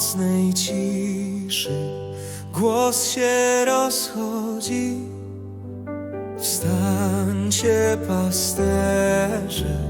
nocnej ciszy głos się rozchodzi. Stańcie pasterze.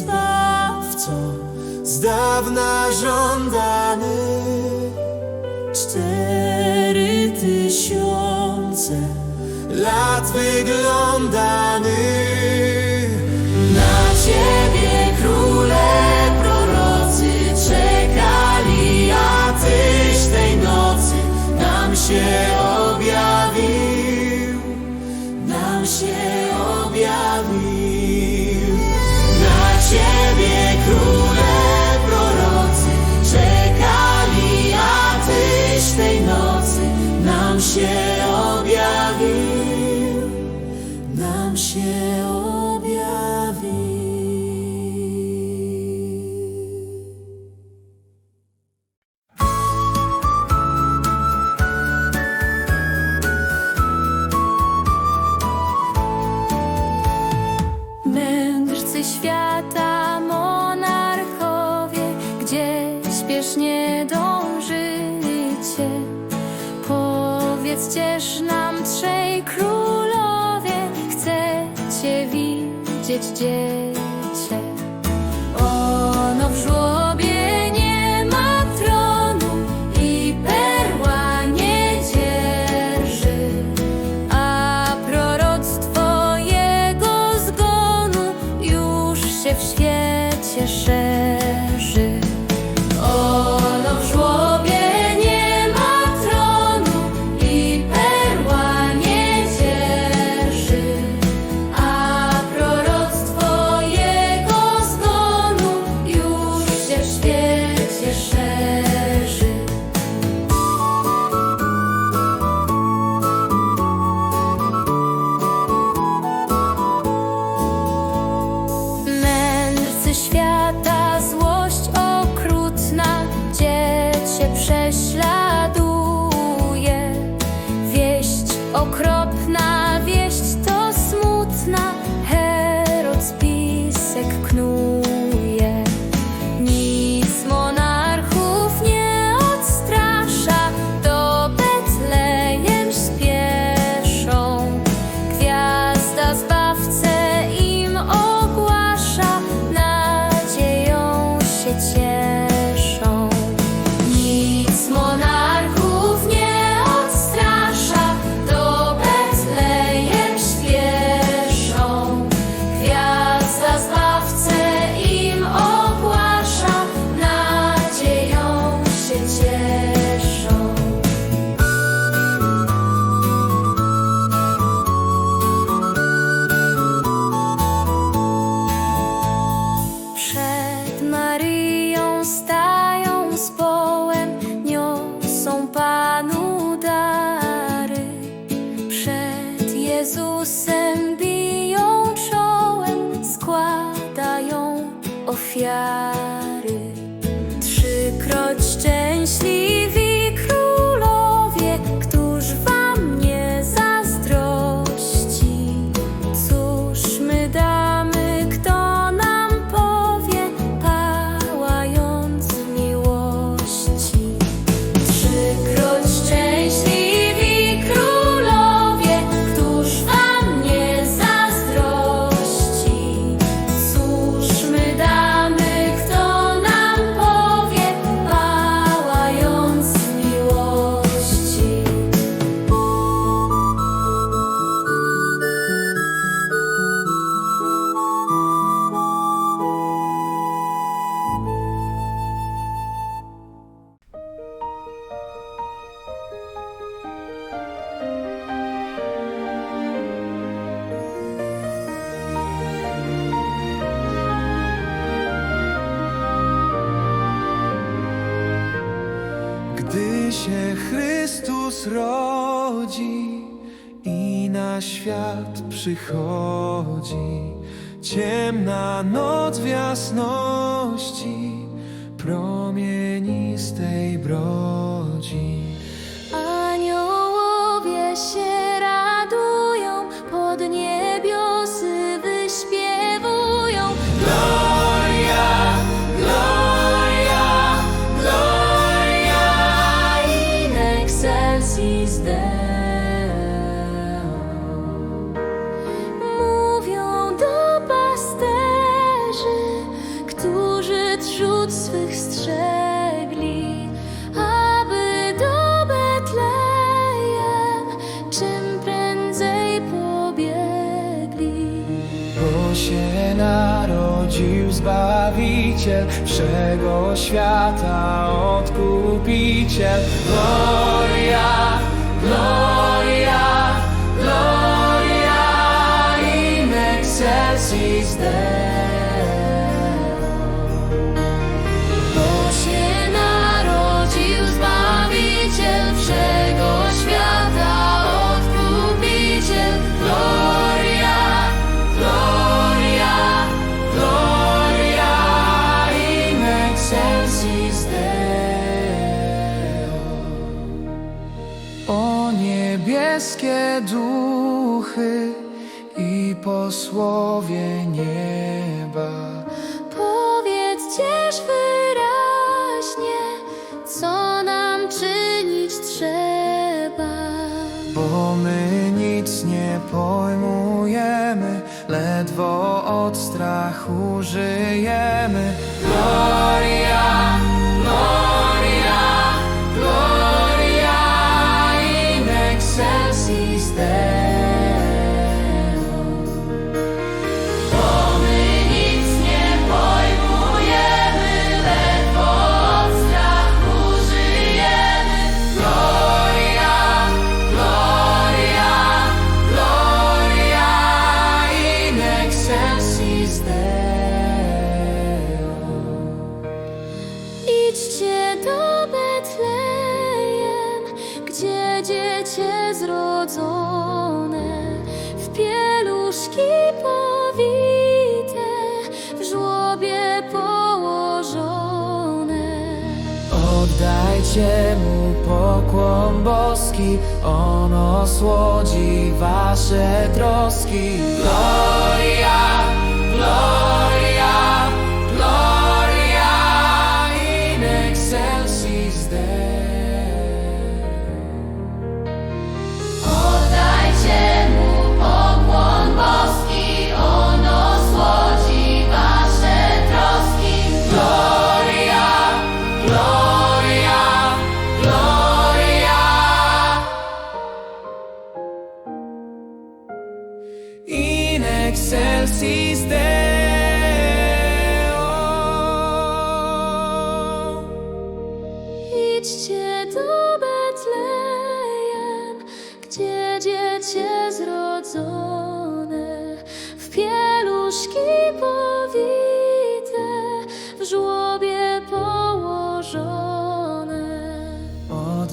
Zbawco, z dawna żądany. Cztery tysiące lat wyglądany. Ścież nam trzej królowie, chcę Cię widzieć dzień. я. I na świat przychodzi. Ciemna noc w jasności. each. duchy i posłowie nieba. Powiedz cież wyraźnie, co nam czynić trzeba. Bo my nic nie pojmujemy, ledwo od strachu żyjemy. Gloria! wasze troski. Gloria, gloria.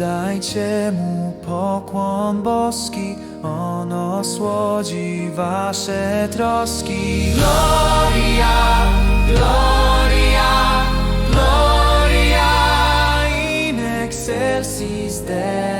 Oddajcie mu pokłon boski, on osłodzi wasze troski. Gloria, Gloria, Gloria in excelsis Dei.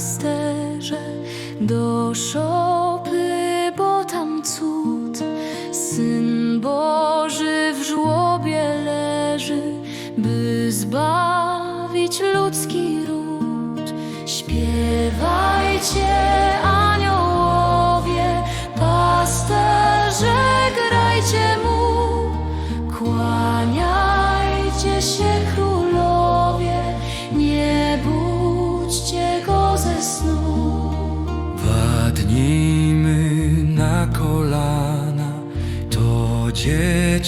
pasterze do.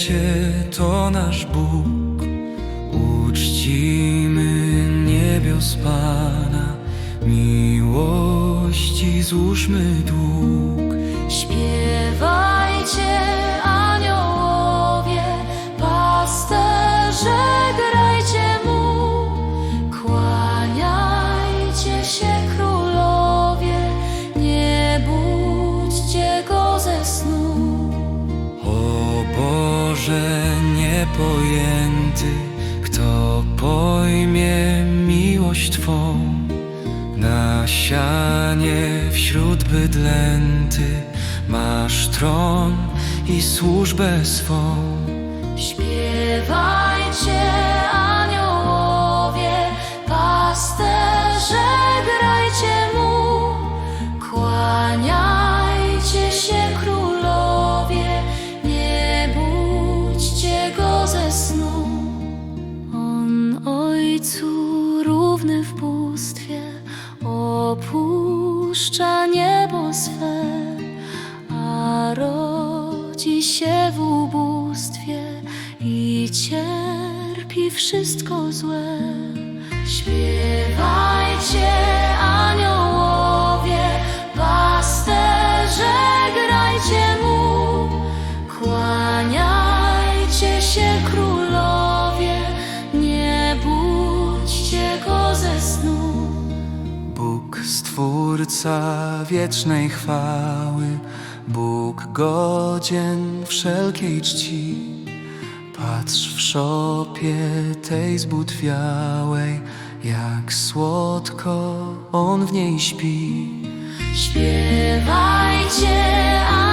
Dziecię, to nasz Bóg. Uczcimy niebios Pana, miłości złóżmy dług. Niepojęty, kto pojmie miłość Twą? Na sianie wśród bydlęty masz tron i służbę swą. Śpiewajcie cierpi wszystko złe. Śpiewajcie aniołowie, pasterze, grajcie mu, kłaniajcie się królowie, nie budźcie go ze snu. Bóg Stwórca wiecznej chwały, Bóg godzien wszelkiej czci. Patrz w szopie tej zbutwiałej, jak słodko on w niej śpi. Śpiewajcie aniołowie,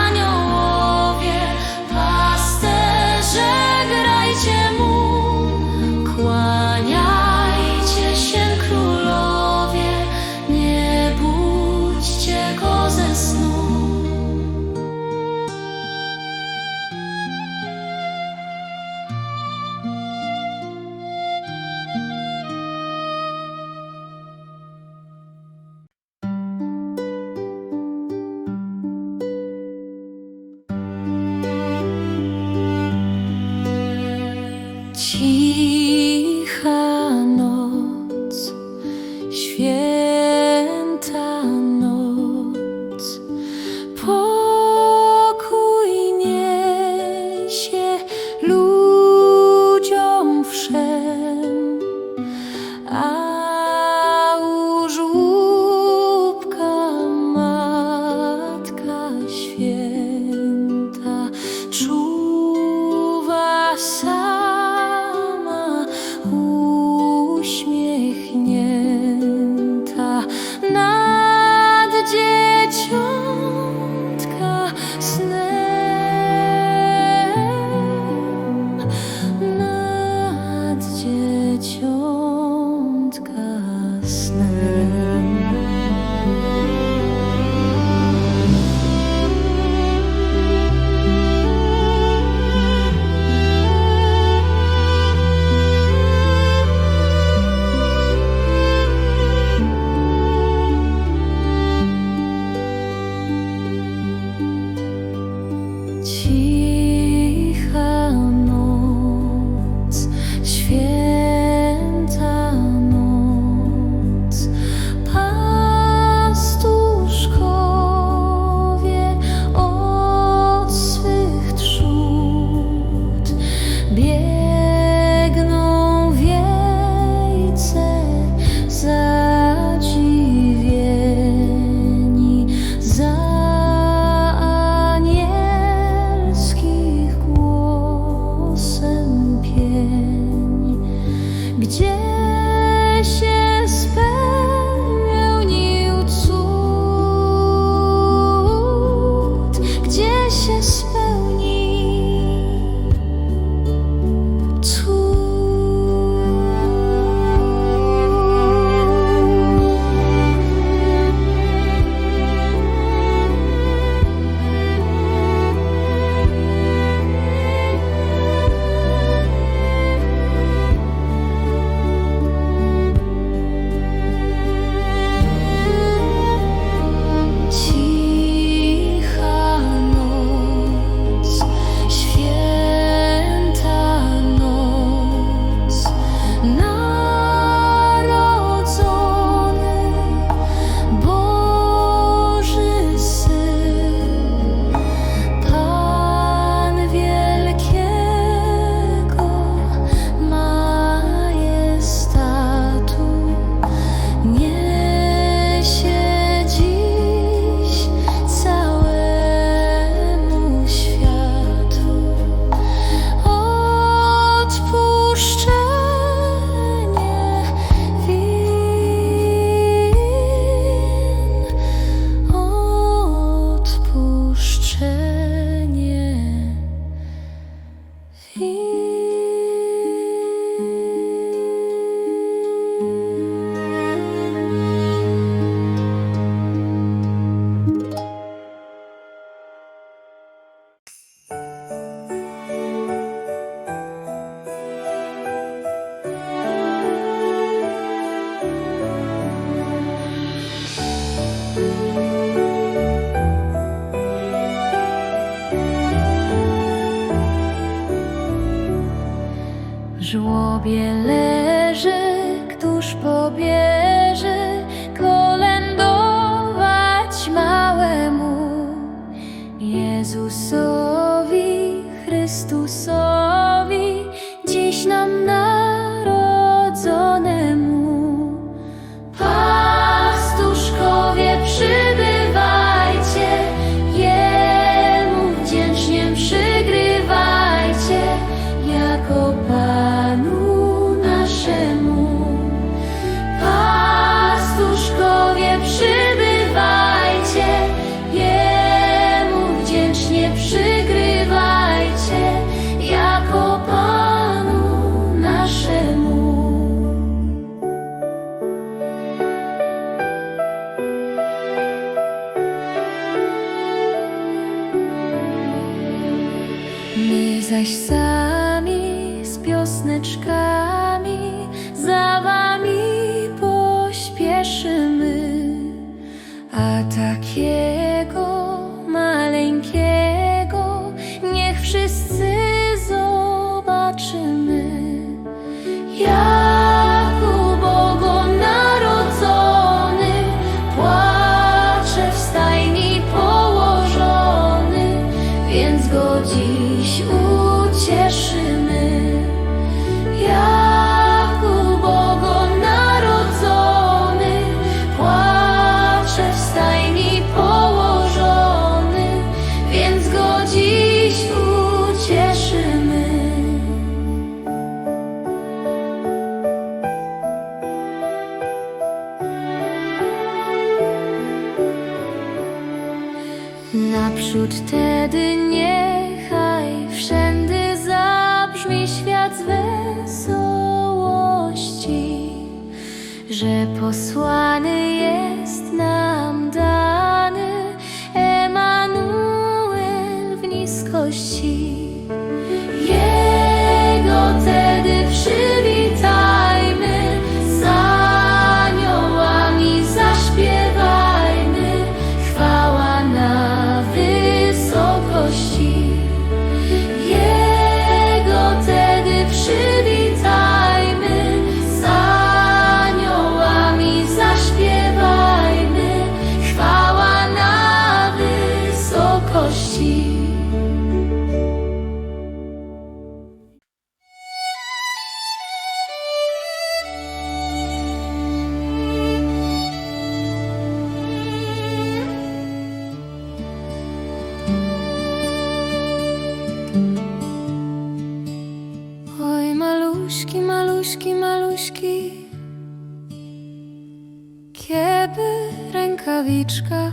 rękawiczkach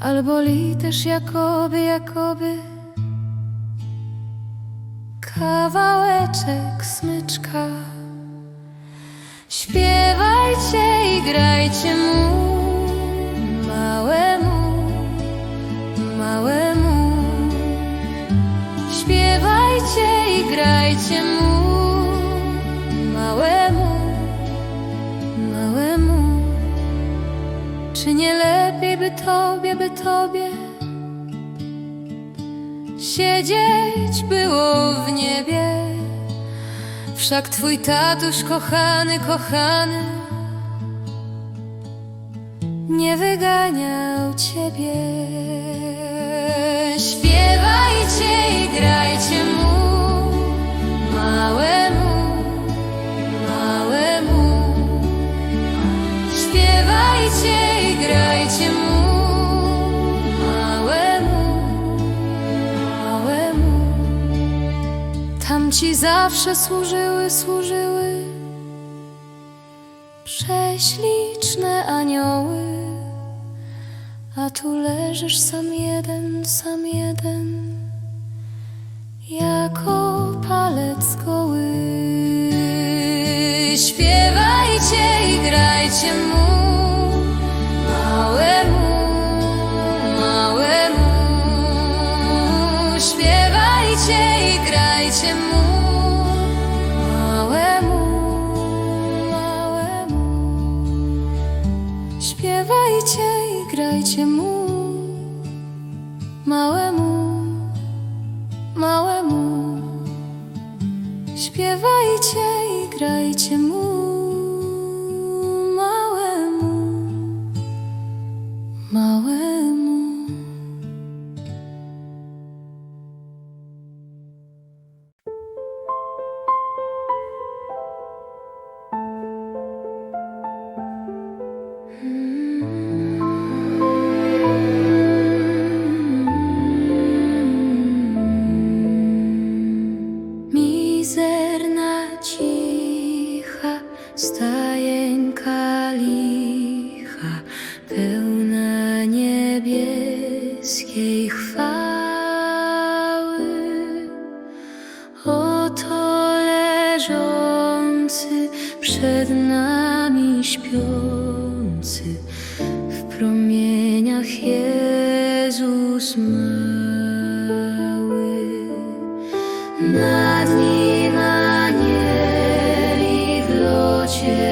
Albo li też jakoby, jakoby. Kawałeczek smyczka. Śpiewajcie i grajcie mu Małemu, małemu. Śpiewajcie i grajcie mu. by tobie, by tobie Siedzieć było w niebie. Wszak twój tatuś kochany, kochany Nie wyganiał ciebie. Śpiewajcie i grajcie mu Małe ci zawsze służyły, służyły prześliczne anioły, a tu leżysz sam jeden, sam jeden, jako palec goły. Śpiewajcie i grajcie mu. Чому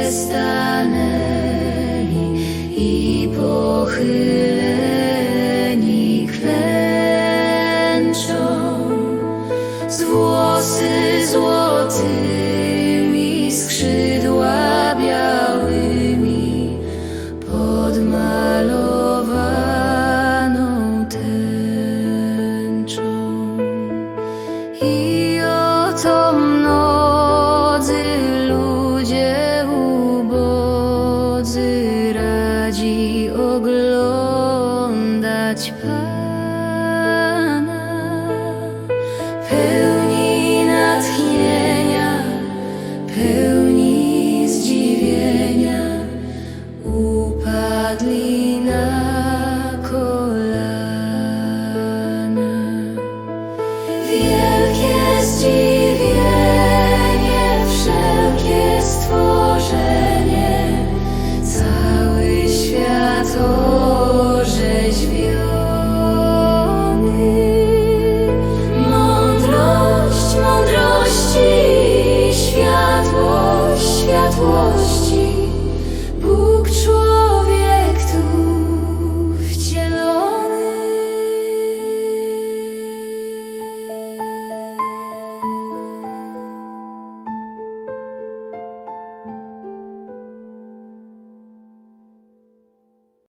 fiesta. badly